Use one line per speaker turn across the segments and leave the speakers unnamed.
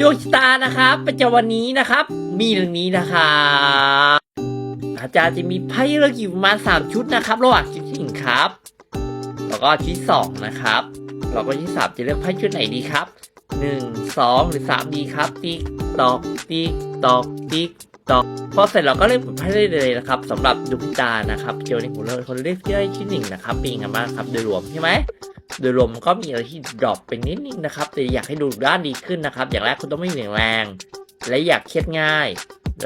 ดวงชะตานะครับประจำวันนี้นะครับ มีเรื่องนี้นะครับอาจารย์จะมีไพ่เลือกอยู่ประมาณสามชุดนะครับ ระหว่างชุดที่หนึ่งครับ แล้วก็ชุดสองนะครับแล้วก็ชุดสามจะเลือกไพ่ชุดไหนดีครับหนึ่งสองหรือสามดีครับติ๊กตอกติ๊กตอกติ๊กตอกพอเสร็จเราก็เริ่มเปิดไพ่ได้เลยนะครับสำหรับดวงชะตานะครับเกี่ยวในหัวเราคนเลือกที่ได้ชุดหนึ่งนะครับเป็นยังไงบ้างครับโดยรวมใช่ไหม โดยรวมมันก็มีอะไรที่ดรอปไปนิดนึงนะครับ แต่อยากให้ดูด้านดีขึ้นนะครับ อย่างแรกคุณต้องไม่เหวี่ยงแรง และอยากเครียดง่าย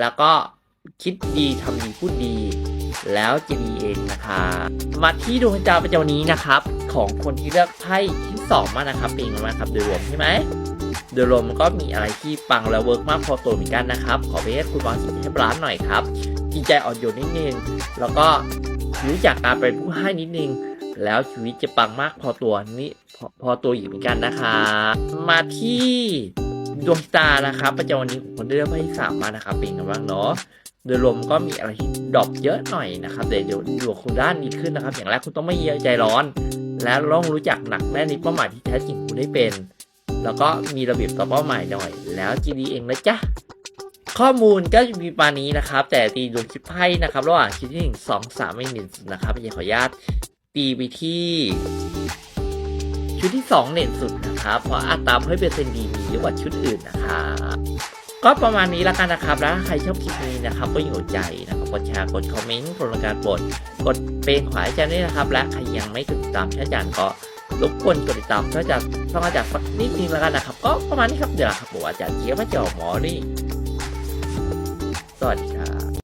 แล้วก็คิดดีทำดีพูดดี แล้วจะดีเองนะคะมาที่ดวงดาวประจำวันนี้นะครับ ของคนที่เลือกไพ่ที่สองมานะครับเป็นยังบ้าครับโดยรวมใช่ไหมโดยรวมมันก็มีอะไรที่ปังและเวิร์กมากพอตัวเหมือนกันนะครับ ขอไปให้คุณวางสิทธิ์ให้บาลานหน่อยครับจิตใจอ่อนโยนนิดนึงแล้วก็รู้จักการเป็นผู้ให้นิดนึง แล้วชีวิตจะปังมากพอตัวนี้พอพอตัวอยู่เหมือนกันนะคะ มาที่ดวงตานะครับประจำวันนี้ของคนได้เลือกไพ่ที่สามมานะครับเป็นกันบ้างเนาะโดยรวมก็มีอะไรที่ดรอปเยอะหน่อยนะครับเดี๋ยวเดี๋ยวดวงคุณด้านนี้ขึ้นนะครับ อย่างแรกคุณต้องไม่เยอะใจร้อน และต้องรู้จักหนักแน่นในเป้าหมายที่แท้จริงคุณได้เป็น แล้วก็มีระเบียบต่อเป้าหมายหน่อย แล้วจีดีเองนะจ๊ะข้อมูลก็จะมีประมาณนี้นะครับ แต่ตีดวงชิปไพ่นะครับระหว่างชิ้นที่หนึ่งสองสามไม่หนึ่งนะครับอย่าขออนุญาต ตีไปที่ชุดที่ 2เด่นสุดนะครับ เพราะอัตราเพิ่มเปอร์เซ็นต์ดีมีกว่าชุดอื่นนะครับก็ประมาณนี้ล้วกันนะครับ แล้วใครชอบคลิปนี้นะครับ ก็อยู่ใจนะครับ กดแชร์ กดคอมเมนต์กดรายการบทกดเป็นขวาอาจารย์ด้วยนะครับ และใครยังไม่ติดตามช่อาจารย์ก็รบกวนกดติดตามช่องอาจารย์ช่องอาจารย์สักนิดนึงแล้วกันนะครับ ก็ประมาณนี้ครับเดี๋ยวครับผมอาจารย์เจี๊ยบพระเจ้าหมอนี่สวัสดีครับ